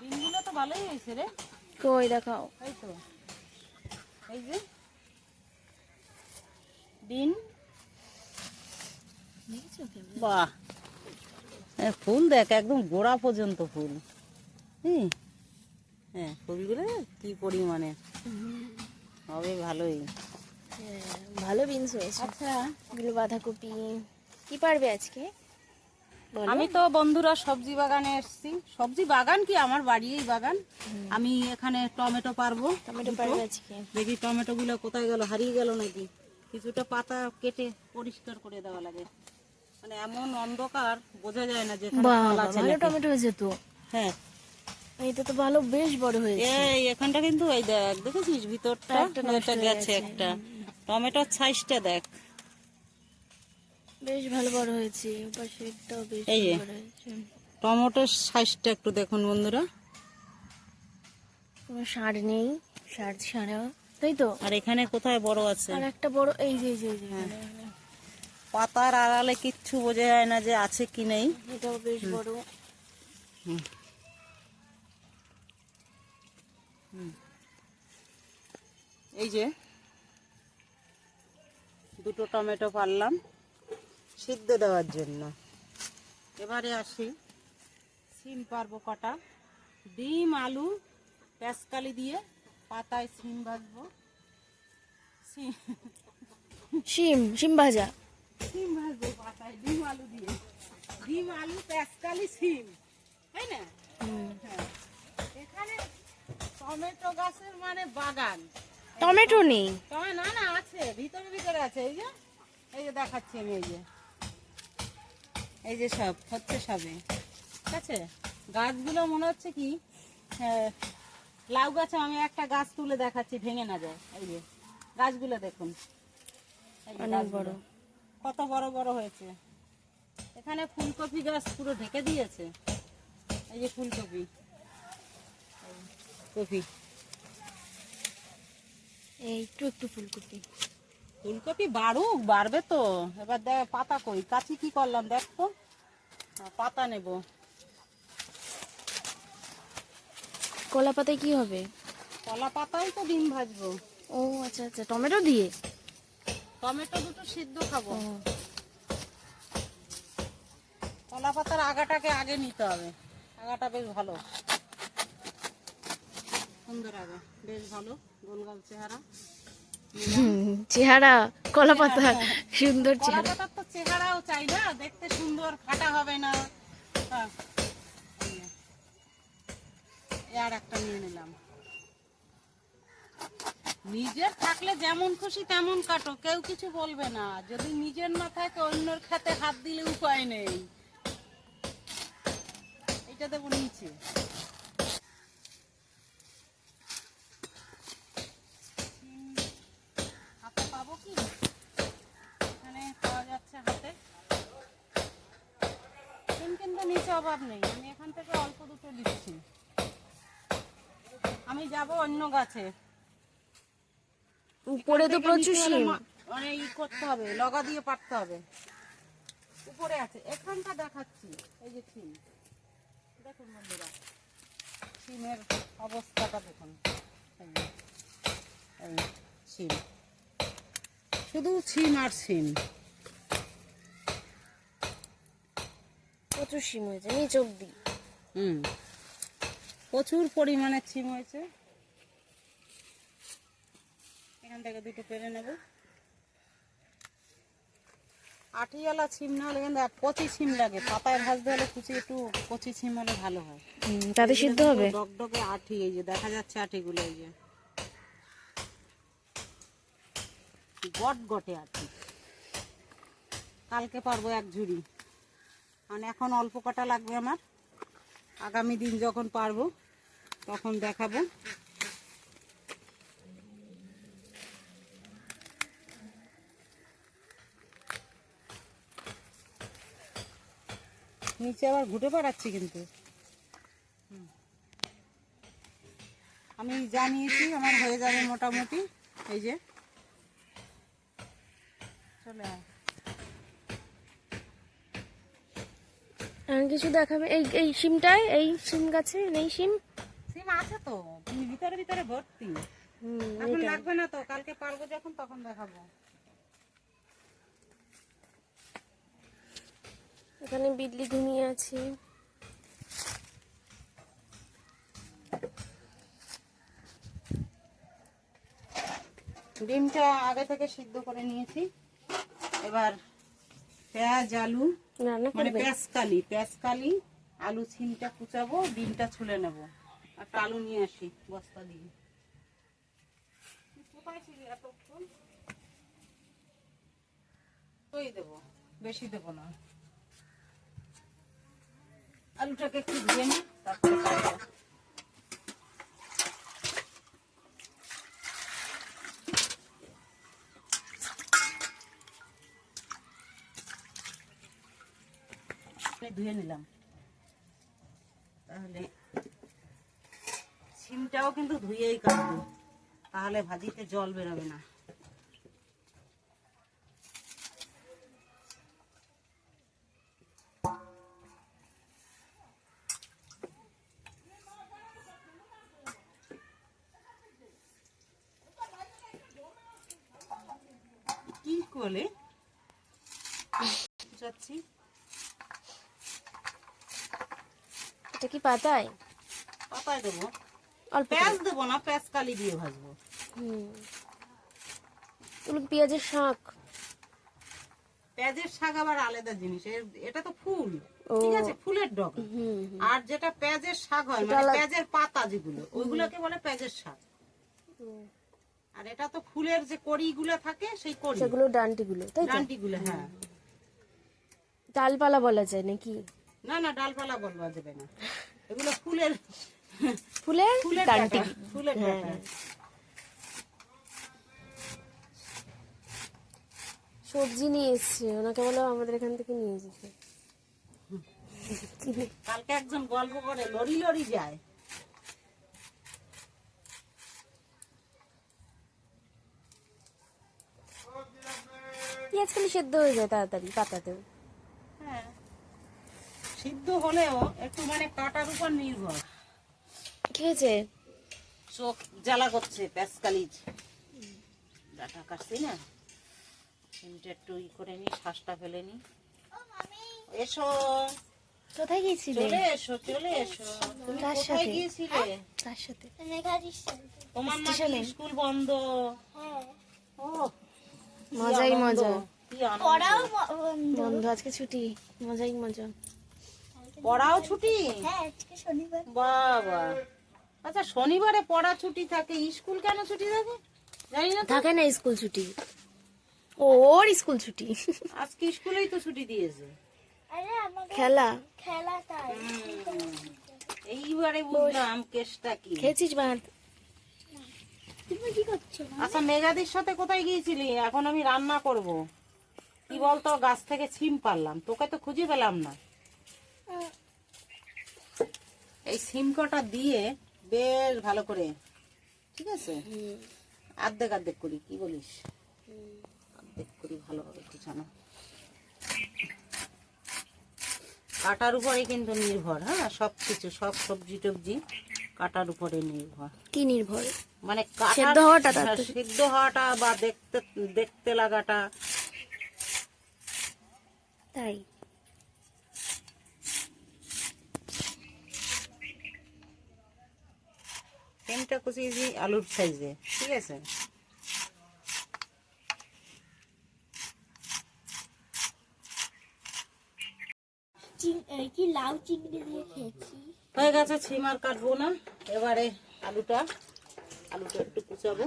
ডিমগুলো তো ভালোই হয়েছে রে। কই দেখাও। এই তো। এই যে। ডিম। বাহ। ফুল দেখ একদম গোড়া পর্যন্ত ফুল। হুম। হ্যাঁ ফুলগুলো কি পরিমাণে। হবে ভালোই। ভালো বিনস হয়েছে। আচ্ছা। এগুলো বাঁধাকপি। কি পারবে আজকে? আমি তো বন্ধুরা সবজি বাগানে এসেছি। সবজি বাগান কি? আমার বাড়িই বাগান। আমি এখানে টমেটো পারব। টমেটো। পারবে আজকে। দেখি টমেটো গুলো কোথায় গেল হারিয়ে গেল নাকি? কিছুটা পাতা কেটে পরিষ্কার করে দেওয়া লাগে। মানে এমন অন্ধকার বোঝা যায় না যে ভালো টমেটো হয়েছে তো। হ্যাঁ। এটা তো ভালো বেশ বড় হয়েছে। এই এখানটা কিন্তু এই দেখ দেখেছিস? ভিতরটা একটা হয়ে গেছে। একটা। টমেটোর সাইজটা দেখ। বেশ ভালো বড় হয়েছে পাশেরটাও বেশ এই টমেটোর সাইজটা একটু দেখুন বন্ধুরা। কোনো সার নেই সার ছাড়া। তাই তো? আর এখানে কোথায় বড় আছে? আর একটা বড় এই যে এই যে হ্যাঁ। পাতার আড়ালে কিচ্ছু বোঝা যায় না যে আছে কি নেই। এটাও বেশ বড়। এই যে দুটো টমেটো পারলাম সিদ্ধ দেওয়ার জন্য। এবারে আসি। সিম পারব কটা? ডিম আলু পেঁচকালি দিয়ে পাতায় সিম ভাজবো। সিম শিম শিম ভাজা। সিম ভাজবো পাতায় ডিম আলু দিয়ে। ডিম আলু পেঁচকালি সিম। তাই না? হ্যাঁ। এখানে টমেটো গাছের মানে বাগান। টমেটো নেই। না না আছে। ভিতরে ভিতরে আছে। এই যে এই যে দেখাচ্ছি আমি এই যে। এই যে সব হচ্ছে সবে। ঠিক আছে? গাছগুলো মনে হচ্ছে কি হ্যাঁ, লাউ গাছে আমি একটা গাছ তুলে দেখাচ্ছি ভেঙে না যায়। এই যে গাছগুলো দেখুন। অনেক বড়। কত বড় বড় হয়েছে। এখানে ফুলকপি গাছ পুরো ঢেকে দিয়েছে। এই যে ফুলকপি। কপি। একটু একটু ফুলকপি। ফুলকপি বাড়ুক বাড়বে তো। এবার দেখ পাতা কই? কাচি কি করলাম দেখ তো। পাতা নেব। কলা পাতায় কি হবে? কলা পাতাই তো ডিম ভাজবো। ও আচ্ছা আচ্ছা টমেটো দিয়ে? টমেটো দুটো সিদ্ধ খাব। কলা পাতার আগাটাকে আগে নিতে হবে। আগাটা বেশ ভালো। সুন্দর আগা বেশ ভালো। চেহারা। চেহারা কলা পাতা সুন্দর চেহারা। তো চেহারাও চাই না দেখতে সুন্দর ফাটা হবে না। আর একটা নিয়ে নিলাম। নিজের থাকলে যেমন খুশি তেমন কাটো কেউ কিছু বলবে না। যদি নিজের না থাকে অন্যর খাতে হাত দিলে উপায় নেই। এটা দেবো নিচে। অভাব নেই। আমি এখান থেকে অল্প দুটো দিচ্ছি। আমি যাব অন্য গাছে। উপরে তো প্রচুর শিম মানে ই করতে হবে লগা দিয়ে পারতে হবে। উপরে আছে এখানটা দেখাচ্ছি। এই যে সিম দেখুন বন্ধুরা সিমের অবস্থাটা দেখুন। এই সিম শুধু সিম আর সিম প্রচুর শিম হয়েছে নিচ অব্দি হুম। প্রচুর পরিমাণে ছিম হয়েছে। এখান থেকে দুটো পেরে নেব। আটিওয়ালা ছিম না হলে কিন্তু কচি ছিম লাগে। পাতায় ভাজতে হলে কুচি একটু কচি ছিম হলে ভালো হয়। তাতে সিদ্ধ হবে? ডগডগে আঠি এই যে দেখা যাচ্ছে আঠিগুলো এই যে। গট গটে আঠি। কালকে পারব এক ঝুড়ি। মানে এখন অল্প কটা লাগবে আমার। আগামী দিন যখন পারব, তখন দেখাবো। নিচে আবার ঘুটে পাড়াচ্ছি কিন্তু। আমি জানিয়েছি, আমার হয়ে যাবে মোটামুটি, এই যে চলে আয় আর কিছু দেখাবে? এই এই সিমটায় এই সিম গাছে নেই সিম সিম আছে তো ভিতরে ভিতরে ভর্তি। এখন। লাগবে না তো কালকে পারব যখন তখন দেখাবো। এখানে বিদলি ঘুমিয়ে আছে। ডিমটা আগে থেকে সিদ্ধ করে নিয়েছি। এবার পেঁয়াজ আলু মানে পেঁয়াজকালি পেঁয়াজকালি আলু ছিমটা কুচাবো ডিমটা ছুলে নেব। একটা আলু নিয়ে আসি বস্তা দিয়ে। কোথায় ছিলি এতক্ষণ? ওই দেবো বেশি দেবো না। আলুটাকে একটু ধুয়ে নি তারপরে কাটবো। ধুয়ে নিলাম। তাহলে সিমটাও কিন্তু ধুয়েই কাটবো, তাহলে ভাজিতে জল বেরোবে না। কি করলে? যাচ্ছি। এটা কি পাতায়? পাতায় দেবো। অল্প পেঁয়াজ দেবো না পেঁয়াজ কালি দিয়ে ভাজবো। হুম। এগুলো পেঁয়াজের শাক? পেঁয়াজের শাক আবার আলাদা জিনিস এটা তো ফুল। ঠিক আছে ফুলের ডগ। আর যেটা পেঁয়াজের শাক হয় মানে পেঁয়াজের পাতা যেগুলো ওইগুলোকে বলে পেঁয়াজের শাক। আর এটা তো ফুলের যে কড়িগুলো থাকে সেই কড়ি। সেগুলো ডান্টিগুলো তাই ডান্টিগুলো হ্যাঁ। ডালপালা বলা যায় নাকি? না না ডালপালা বলবা যাবে না। এগুলো ফুলের ফুলের ফুলের ডান্টি ফুলের হ্যাঁ। সবজি নিয়ে এসছে ওনাকে বলো আমাদের এখান থেকে নিয়ে যেতে কালকে একজন গল্প করে লরি লরি যায়। পেঁয়াজ খালি সেদ্ধ হয়ে যায় তাড়াতাড়ি পাতাতেও। সিদ্ধ হলেও একটু মানে কাটার উপর নির্ভর। খেয়েছে চোখ জ্বালা করছে প্যাসকালিজ ডাটা কাটছি না? সিমটা একটু ই করে নি শ্বাসটা ফেলে নি। এসো। কোথায় গিয়েছিলে? চলে এসো চলে এসো। তুমি কোথায় সাথে? গিয়েছিলে? তার সাথে। তোমার নাকি স্কুল বন্ধ? ও মজাই মজা। আনন্দ। বন্ধু আজকে ছুটি। মজাই মজা। পড়াও ছুটি? বাবা। আচ্ছা শনিবারে পড়া ছুটি থাকে স্কুল কেন ছুটি থাকে? জানি না থাকে না স্কুল ছুটি। ওর স্কুল ছুটি। আজকে স্কুলেই তো ছুটি দিয়েছে। খেলা। হুম। এইবারে বুঝলাম কেসটা কি। খেয়েছিস ভাত? আচ্ছা মেঘাদির সাথে কোথায় গিয়েছিলি? এখন আমি রান্না করব। কি বলতো গাছ থেকে ছিম পারলাম তোকে তো খুঁজে পেলাম না। এই সিম কটা দিয়ে বেশ ভালো করে ঠিক আছে? আর্ধেক আর্ধেক করি কি বলিস? অর্ধেক করি ভালোভাবে কুচানো কাটার উপরে কিন্তু নির্ভর হ্যাঁ? সব কিছু সব সবজি টবজি কাটার উপরে নির্ভর। কি নির্ভর? মানে সেদ্ধ হওয়াটা হ্যাঁ, সিদ্ধ হওয়াটা বা দেখতে দেখতে লাগাটা। তাই। সিমটা কুচিয়েছি আলুর সাইজে ঠিক আছে? কি লাউ চিংড়ি দিয়ে খেয়েছি। হয়ে গেছে ছিম আর কাটবো না। এবারে আলুটা আলুটা একটু কুচাবো।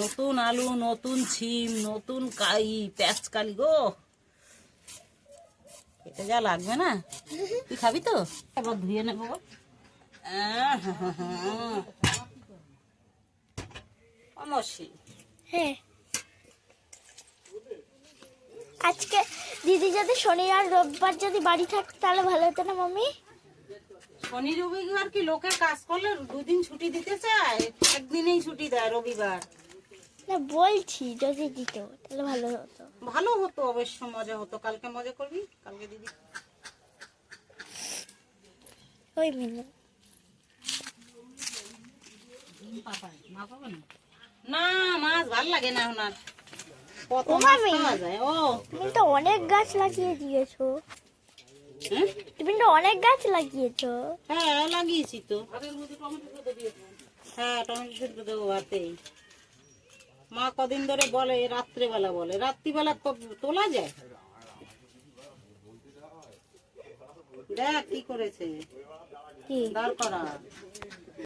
নতুন আলু নতুন ছিম নতুন কাই পেঁয়াজ কালি গো। এটা যা লাগবে না? তুই খাবি তো? এবার ধুয়ে নেব হ্যাঁ। আজকে দিদি যদি শনি আর রোববার যদি বাড়ি থাকতো তাহলে ভালো হতো না মাম্মি? শনি রবিবার কি লোকের কাজ করলে দুদিন ছুটি দিতে চায়? একদিনেই ছুটি দেয় রবিবার। না বলছি যদি দিত তাহলে ভালো হতো। ভালো হতো অবশ্য মজা হতো। কালকে মজা করবি? কালকে দিদি ওই মিনু। না মাছ ভালো লাগে না ওনার। কত মাছ পাওয়া যায় ও। তুমি তো অনেক গাছ লাগিয়ে দিয়েছ। হ্যাঁ? তুমি তো অনেক গাছ লাগিয়েছো। হ্যাঁ লাগিয়েছি তো। হ্যাঁ টমেটো দেবো ভাতেই মা কদিন ধরে বলে রাত্রেবেলা বলে। রাত্রিবেলা তোলা যায়। দেখ কি করেছে। কি? দাঁড় করা।